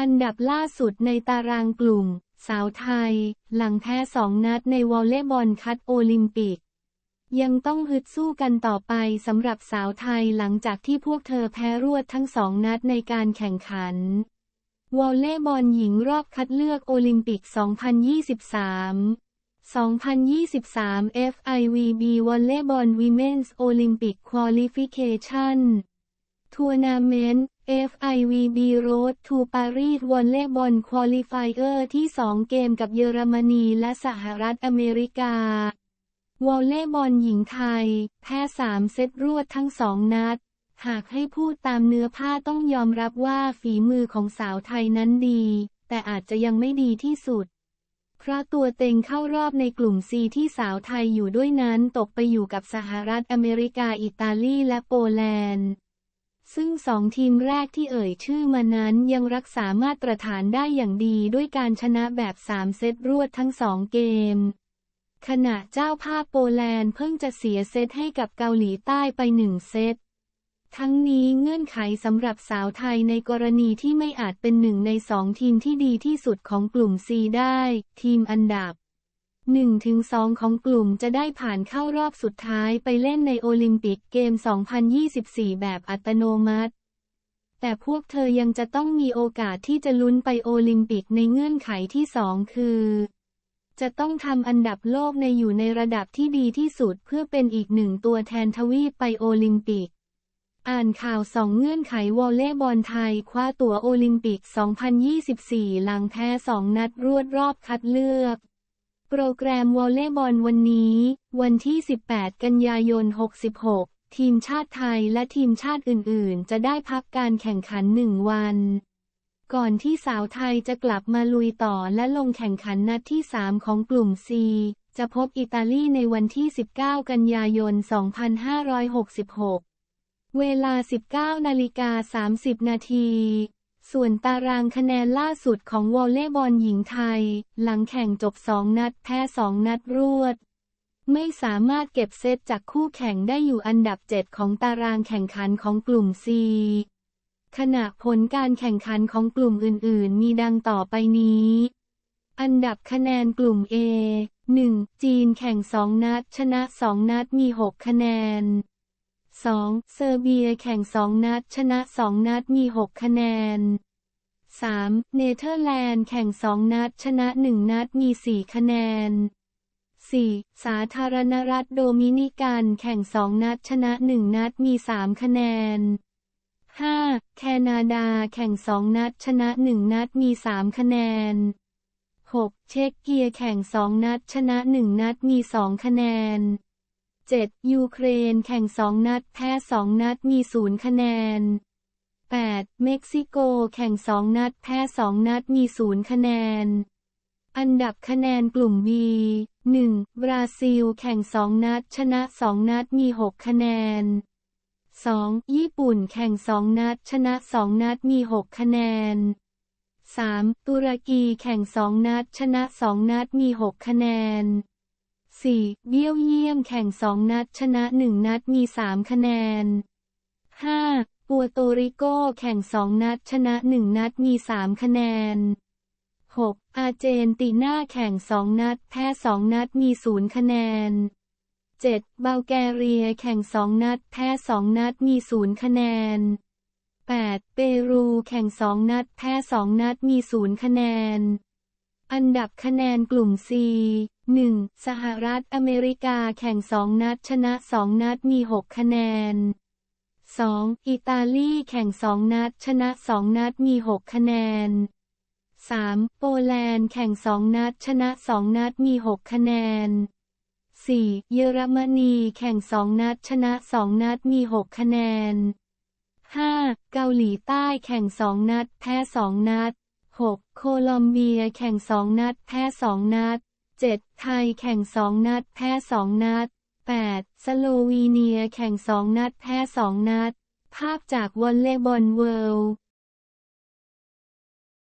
อันดับล่าสุดในตารางกลุ่ม สาวไทย หลังแพ้สองนัดในวอลเลย์บอลคัดโอลิมปิก ยังต้องฮึดสู้กันต่อไปสำหรับสาวไทยหลังจากที่พวกเธอแพ้รวดทั้งสองนัดในการแข่งขัน วอลเลย์บอลหญิงรอบคัดเลือกโอลิมปิก 2023 2023 FIVB Volleyball Women's Olympic Qualification Tournament FIVB Road to Paris Volleyball Qualifier ที่ 2 เกมกับเยอรมนีและสหรัฐอเมริกาวอลเลย์บอลหญิงไทย แพ้ 3 เซตรวดทั้ง 2 นัด หากให้พูดตามเนื้อผ้าต้องยอมรับว่าฝีมือของสาวไทยนั้นดี แต่อาจจะยังไม่ดีที่สุด เพราะตัวเต็งเข้ารอบในกลุ่ม C ที่สาวไทยอยู่ด้วยนั้นตกไปอยู่กับสหรัฐอเมริกา อิตาลีและโปแลนด์ ซึ่งสองทีมแรกที่เอ่ยชื่อมานั้นยังรักษามาตรฐานได้อย่างดีด้วยการชนะแบบ 3 เซตรวดทั้งสองเกม ขณะเจ้าภาพโปแลนด์เพิ่งจะเสียเซตให้กับเกาหลีใต้ไปหนึ่งเซต ทั้งนี้เงื่อนไขสำหรับสาวไทยในกรณีที่ไม่อาจเป็นหนึ่งในสองทีมที่ดีที่สุดของกลุ่ม C ได้ ทีมอันดับ 1-2 ของกลุ่มจะได้ผ่านเข้ารอบสุดท้ายไปเล่นในโอลิมปิกเกม 2024 แบบอัตโนมัติ แต่พวกเธอยังจะต้องมีโอกาสที่จะลุ้นไปโอลิมปิกในเงื่อนไขที่สองคือ จะต้องทำอันดับโลกในอยู่ในระดับที่ดีที่สุดเพื่อเป็นอีกหนึ่งตัวแทนทวีปไปโอลิมปิกอ่านข่าวสองเงื่อนไขวอลเลย์บอลไทย คว้าตั๋วโอลิมปิก 2024 หลังแพ้สองนัดรวดรอบคัดเลือก โปรแกรมวอลเลย์บอลวันนี้ วันที่ 18 กันยายน 66 ทีมชาติไทยและทีมชาติอื่น ๆ จะได้พักการแข่งขันหนึ่งวัน ก่อนที่สาวไทยจะกลับมาลุยต่อและลงแข่งขันนัดที่ 3 ของกลุ่ม C จะพบอิตาลีในวันที่ 19 กันยายน 2566 เวลา 19นาฬิกา30 นาที ส่วนตารางคะแนนล่าสุดของวอลเลย์บอลหญิงไทย หลังแข่งจบ 2 นัดแพ้ 2 นัดรวด ไม่สามารถเก็บเซตจากคู่แข่งได้อยู่อันดับ 7 ของตารางแข่งขันของกลุ่ม C ขณะผลการแข่งขันของกลุ่มอื่นๆ มีดังต่อไปนี้ อันดับคะแนนกลุ่ม A 1. จีนแข่ง 2 นัด ชนะ 2 นัดมี 6 คะแนน 2. เซอร์เบียแข่ง 2 นัด ชนะ 2 นัดมี 6 คะแนน 3. เนเธอร์แลนด์แข่ง 2 นัด ชนะ 1 นัดมี 4 คะแนน 4. สาธารณรัฐโดมินิกันแข่ง 2 นัด ชนะ 1 นัดมี 3 คะแนน 5. แคนาดาแข่ง 2 นัด ชนะ 1 นัดมี 3 คะแนน 6. เช็กเกียแข่ง 2 นัด ชนะ 1 นัดมี 2 คะแนน 7. ยูเครนแข่ง 2 นัด แพ้ 2 นัด มี 0 คะแนน 8. เม็กซิโกแข่ง 2 นัด แพ้ 2 นัด มี 0 คะแนน อันดับคะแนนกลุ่ม B 1. บราซิล แข่ง 2 นัด ชนะ 2 นัด มี 6 คะแนน 2. ญี่ปุ่นแข่ง 2 นัด ชนะ 2 นัด มี 6 คะแนน 3. ตุรกีแข่ง 2 นัด ชนะ 2 นัด มี 6 คะแนน 4. เบี้ยวเยี่ยมแข่ง2นัดชนะ1นัดมี3คะแนน 5. ปัวโตริโกแข่ง2นัดชนะ1นัดมี3คะแนน 6. อารเจนตินาแข่ง2นัดแพ้2นัดมี0คะแนน 7. บัลแกเรียแข่ง2นัดแพ้2นัดมี0คะแนน 8. เปรูแข่ง2นัดแพ้2นัดมี0คะแนน อันดับคะแนนกลุ่ม C 1. สหรัฐอเมริกาแข่ง 2 นัดชนะ 2 นัดมี 6 คะแนน 2. อิตาลีแข่ง 2 นัดชนะ 2 นัดมี 6 คะแนน 3. โปแลนด์แข่ง 2 นัดชนะ 2 นัดมี 6 คะแนน 4. เยอรมนีแข่ง 2 นัดชนะ 2 นัดมี 6 คะแนน 5. เกาหลีใต้แข่ง 2 นัด แพ้ 2 นัด 6. โคลอมเบียแข่ง 2 นัด แพ้ 2 นัด 7. ไทยแข่ง 2 นัด แพ้ 2 นัด 8. สโลวีเนียแข่ง 2 นัด แพ้ 2 นัด ภาพจากวอลเลย์บอลเวิลด์